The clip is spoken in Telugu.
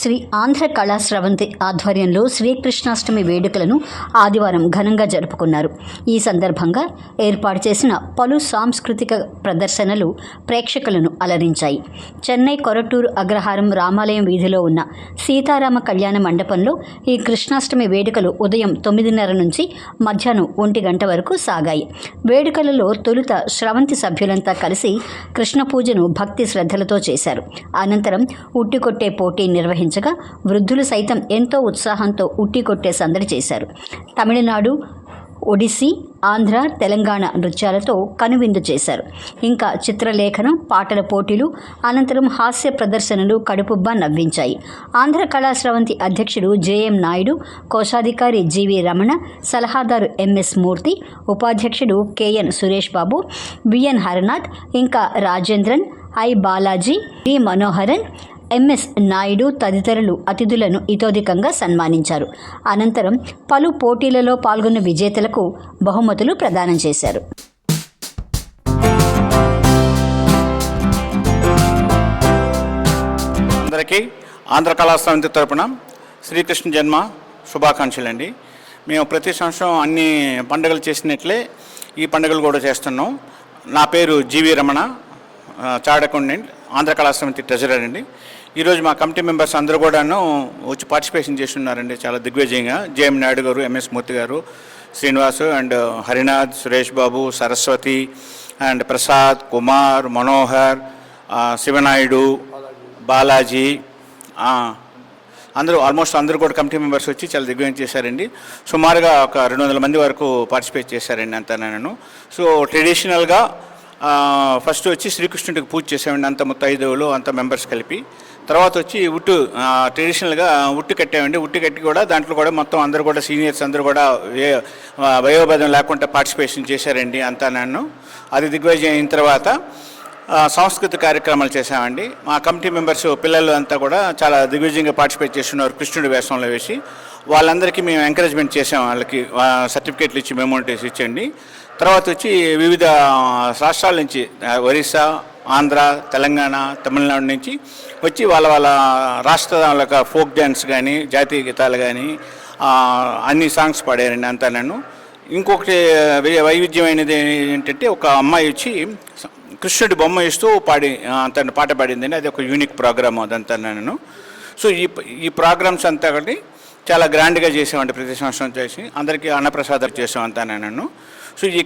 శ్రీ ఆంధ్ర కళాశ్రవంతి ఆధ్వర్యంలో శ్రీకృష్ణాష్టమి వేడుకలను ఆదివారం ఘనంగా జరుపుకున్నారు. ఈ సందర్భంగా ఏర్పాటు చేసిన పలు సాంస్కృతిక ప్రదర్శనలు ప్రేక్షకులను అలరించాయి. చెన్నై కొరటూరు అగ్రహారం రామాలయం వీధిలో ఉన్న సీతారామ కళ్యాణ మండపంలో ఈ కృష్ణాష్టమి వేడుకలు ఉదయం తొమ్మిదిన్నర నుంచి మధ్యాహ్నం ఒంటి గంట వరకు సాగాయి. వేడుకలలో తొలుత స్రవంతి సభ్యులంతా కలిసి కృష్ణ పూజను భక్తి శ్రద్ధలతో చేశారు. అనంతరం ఉట్టికొట్టే పోటీ నిర్వహించారు. నిర్వహించగా వృద్ధులు సైతం ఎంతో ఉత్సాహంతో ఉట్టి కొట్టే సందడి చేశారు. తమిళనాడు ఒడిస్సీ ఆంధ్ర తెలంగాణ నృత్యాలతో కనువిందు చేశారు. ఇంకా చిత్రలేఖనం పాటల పోటీలు అనంతరం హాస్య ప్రదర్శనలు కడుపుబ్బా నవ్వించాయి. ఆంధ్ర కళాశ్రవంతి అధ్యక్షుడు జేఎం నాయుడు కోశాధికారి జీవి రమణ సలహాదారు ఎంఎస్ మూర్తి ఉపాధ్యక్షుడు K N Suresh Babu V N Haranath ఇంకా Rajendran I Balaji D Manoharan M S Naidu తదితరులు అతిథులను ఇతోధికంగా సన్మానించారు. అనంతరం పలు పోటీలలో పాల్గొన్న విజేతలకు బహుమతులు ప్రదానం చేశారు. అందరికీ ఆంధ్ర కళా తరపున శ్రీకృష్ణ జన్మ శుభాకాంక్షలు అండి మేము ప్రతి సంవత్సరం అన్ని పండుగలు చేసినట్లే ఈ పండుగలు కూడా చేస్తున్నాం. నా పేరు జీవి రమణ ఆ, చాడకొండ ఆంధ్ర కళా ట్రెజరర్ అండి. ఈరోజు మా కమిటీ మెంబర్స్ అందరూ కూడాను వచ్చి పార్టిసిపేషన్ చేస్తున్నారండి చాలా దిగ్విజయంగా. జేఎం నాయుడు గారు ఎంఎస్ మూర్తి గారు శ్రీనివాసు అండ్ హరినాథ్ సురేష్ బాబు సరస్వతి అండ్ ప్రసాద్ కుమార్ మనోహర్ శివనాయుడు బాలాజీ అందరూ ఆల్మోస్ట్ అందరూ కూడా కమిటీ మెంబర్స్ వచ్చి చాలా దిగ్విజయం చేశారండి. సుమారుగా ఒక రెండు వందల మంది వరకు పార్టిసిపేట్ చేశారండి అంతా నేను సో ట్రెడిషనల్గా ఫస్ట్ వచ్చి శ్రీకృష్ణుడికి పూజ చేసామండి అంత ముత్తైదువులు అంత మెంబర్స్ కలిపి. తర్వాత వచ్చి ఉట్టు ట్రెడిషనల్గా ఉట్టు కట్టామండి ఉట్టు కట్టి కూడా దాంట్లో కూడా మొత్తం అందరూ కూడా సీనియర్స్ అందరూ కూడా వయోభేదం లేకుండా పార్టిసిపేషన్ చేశారండి అంతా నన్ను. అది దిగ్విజయం అయిన తర్వాత సాంస్కృతిక కార్యక్రమాలు చేశామండి. మా కమిటీ మెంబర్స్ పిల్లలు అంతా కూడా చాలా దిగ్విజయంగా పార్టిసిపేట్ చేస్తున్నారు కృష్ణుడి వేషంలో వేసి. వాళ్ళందరికీ మేము ఎంకరేజ్మెంట్ చేసాం వాళ్ళకి సర్టిఫికేట్లు ఇచ్చి మెమోరిటీస్ ఇచ్చండి. తర్వాత వచ్చి వివిధ రాష్ట్రాల నుంచి ఒరిస్సా ఆంధ్ర తెలంగాణ తమిళనాడు నుంచి వచ్చి వాళ్ళ వాళ్ళ రాష్ట్రాల యొక్క ఫోక్ డ్యాన్స్ కానీ జాతీయ గీతాలు కానీ అన్ని సాంగ్స్ పాడారండి అంతా నన్ను. ఇంకొకటి వైవిధ్యమైనది ఏంటంటే ఒక అమ్మాయి వచ్చి కృష్ణుడి బొమ్మ ఇస్తూ పాడి తను పాట పాడిందండి. అది ఒక యూనిక్ ప్రోగ్రామ్ అదంతా నేను సో ఈ ఈ ప్రోగ్రామ్స్ అంతా ఒకటి చాలా గ్రాండ్గా చేసామండి ప్రతి సంవత్సరం చేసి అందరికీ అన్నప్రసాదాలు చేసాం అంతా నేను సో ఈ